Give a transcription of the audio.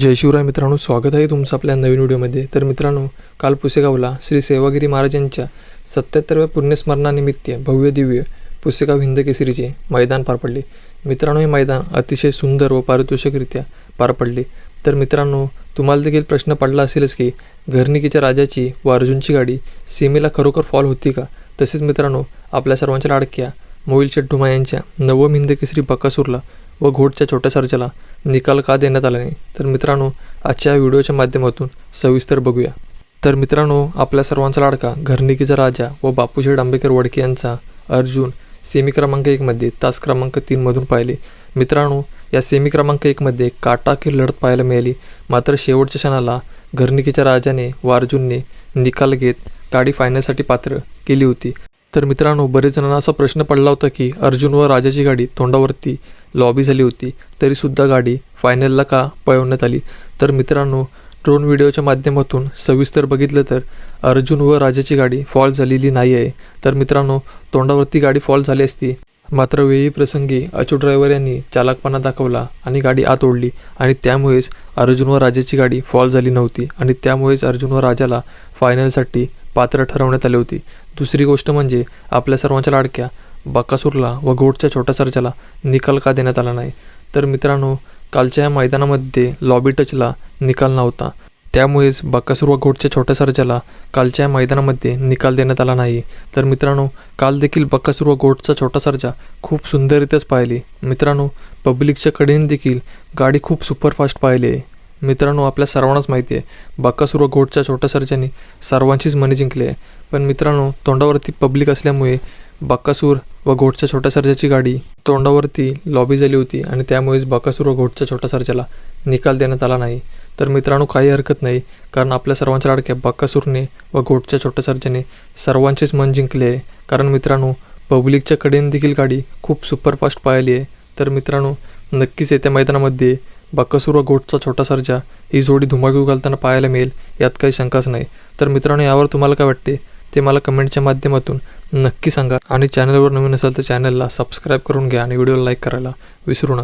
जय शिवराय मित्रांनो स्वागत आहे तुमचं आपल्या नवीन व्हिडिओमध्ये. तर मित्रांनो काल पुसेगावला श्री सेवागिरी महाराजांच्या सत्याहत्तरव्या पुण्यस्मरणानिमित्त भव्य दिव्य पुसेगाव हिंद केसरीचे मैदान पार पडले. मित्रांनो हे मैदान अतिशय सुंदर व पारितोषिकरित्या पार पडले. तर मित्रांनो तुम्हाला देखील प्रश्न पडला असेलच की घरनिकीच्या राजाची व अर्जुनची गाडी सीमेला खरोखर फॉल होती का? तसेच मित्रांनो आपल्या सर्वांच्या लाडक्या मोहिल शेट्टुमा यांच्या नवम हिंद केसरी बकासूरला व घोटच्या छोट्या सर्जाला निकाल का देण्यात आला नाही? तर मित्रांनो आजच्या व्हिडिओच्या माध्यमातून सविस्तर बघूया. तर मित्रांनो आपल्या सर्वांचा लाडका घरनिकीचा राजा व बापूजी डांबेकर वडके यांचा अर्जुन सेमी क्रमांक एकमध्ये तास क्रमांक तीनमधून पाहिले. मित्रांनो या सेमी क्रमांक एकमध्ये काटाकीर लढत पाहायला मिळाली. मात्र शेवटच्या क्षणाला घरनिकीच्या राजाने व अर्जुनने निकाल घेत गाडी फायनलसाठी पात्र केली होती. तर मित्रांनो बरेच जणांना असा प्रश्न पडला होता की अर्जुन व राजाची गाडी तोंडावरती लॉबी झाली होती तरीसुद्धा गाडी फायनलला का पळवण्यात आली? तर मित्रांनो ड्रोन व्हिडिओच्या माध्यमातून सविस्तर बघितलं तर अर्जुन व राजाची गाडी फॉल झालेली नाही आहे. तर मित्रांनो तोंडावरती गाडी फॉल झाली असती. मात्र वेळी प्रसंगी अचूक ड्रायव्हर यांनी चालकपणा दाखवला आणि गाडी आत ओढली आणि त्यामुळेच अर्जुन व राजाची गाडी फॉल झाली नव्हती आणि त्यामुळेच अर्जुन व राजाला फायनलसाठी पात्र ठरवण्यात आले होती. दुसरी गोष्ट म्हणजे आपल्या सर्वांच्या लाडक्या बकासूरला व गोडच्या छोट्या सर्जाला निकाल का देण्यात आला नाही? तर मित्रांनो कालच्या या मैदानामध्ये लॉबी टचला निकाल नव्हता. त्यामुळेच बकासूर व घोटच्या छोट्या सर्जाला कालच्या या मैदानामध्ये निकाल देण्यात आला नाही. तर मित्रांनो काल देखील बकासूर व घोटचा छोटा सर्जा खूप सुंदररित्याच पाहिली. मित्रांनो पब्लिकच्या कडेने देखील गाडी खूप सुपरफास्ट पाहिली. आहे मित्रांनो आपल्या सर्वांनाच माहिती आहे बकासूर व घोटच्या छोट्या सर्जाने सर्वांचीच मने जिंकली आहे. पण मित्रांनो तोंडावरती पब्लिक असल्यामुळे बाकासूर व घोटच्या छोट्या सर्जाची गाडी तोंडावरती लॉबी झाली होती आणि त्यामुळेच बाकासूर व घोटच्या छोट्या सर्जाला निकाल देण्यात आला नाही. तर मित्रांनो काही हरकत नाही कारण आपल्या सर्वांच्या लाडक्या बाकासूरने व घोटच्या छोट्या सर्जाने सर्वांचेच मन जिंकले आहे. कारण मित्रांनो पब्लिकच्या कडेने देखील गाडी खूप सुपरफास्ट पाहिली आहे. तर मित्रांनो नक्कीच येत्या मैदानामध्ये बकासूर व गोटचा छोटा सर्जा ही जोडी धुमाकूळ घालताना पाहायला मिळेल यात काही शंकाच नाही. तर मित्रांनो यावर तुम्हाला काय वाटते? ते मला कमेंटच्या माध्यमातून नक्की सांगा. आणि चॅनलवर नवीन असेल तर चॅनलला सबस्क्राईब करून घ्या आणि व्हिडिओला लाईक करायला विसरू नका.